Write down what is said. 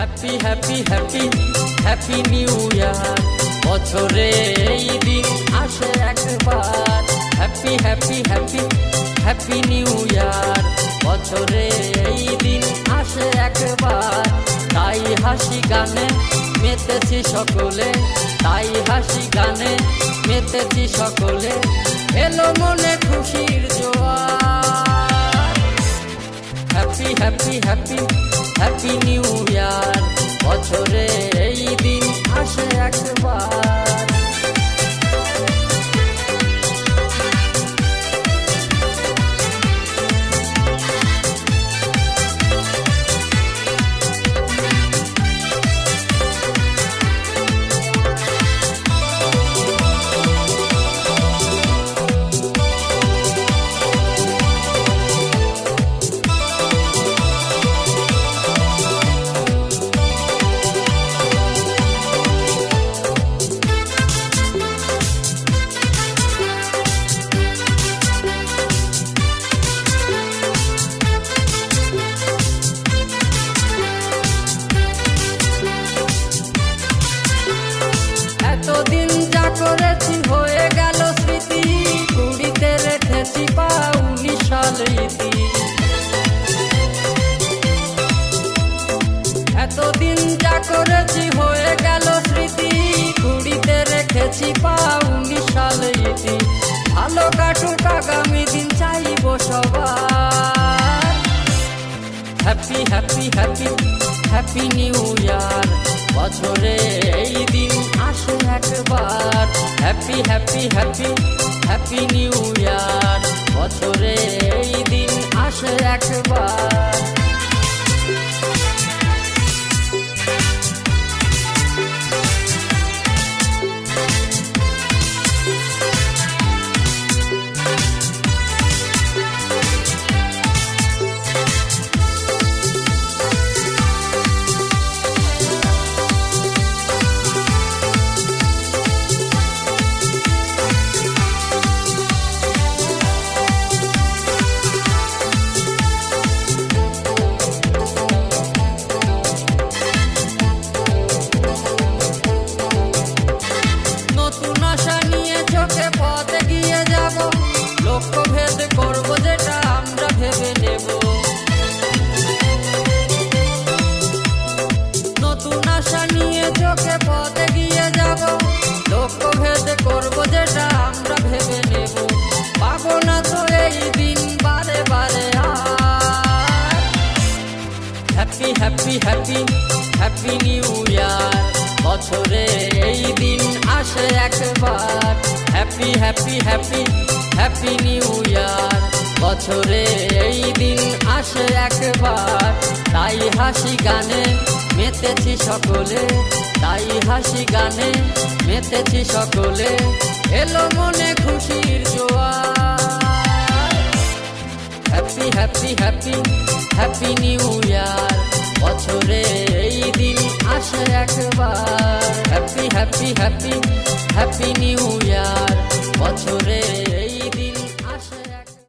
Happy happy happy happy new year বছরে এই দিন আসে একবার। Happy happy happy happy new year বছরে এই দিন আসে একবার। তাই হাসি গানে মেতেছি সকলে। তাই হাসি গানে মেতেছি সকলে। এলো মনে খুশির জোয়ার। Happy happy happy new year বছরে এই দিন আসে একবার। এতদিন যা করেছি হয়ে গেল স্মৃতি। কুড়িতে রেখেছি পা উনিশ সাল ইতি ভালো কাটুক আগামী দিন চাইব সবার। Happy happy happy happy new year বছরে এই দিন আসে একবার। Happy happy happy happy new year বছরে এই দিন আসে একবার। Happy happy happy happy new year বছরে এই দিন আসে একবার। Happy happy happy happy new year বছরে এই দিন আসে একবার। তাই হাসি গানে মেতেছি সকলে। তাই হাসি গানে মেতেছি সকলে। এলো মনে খুশির জোয়ার। Happy happy happy happy new year বছরে এই দিন আসে একবার। Happy happy happy happy new year বছরে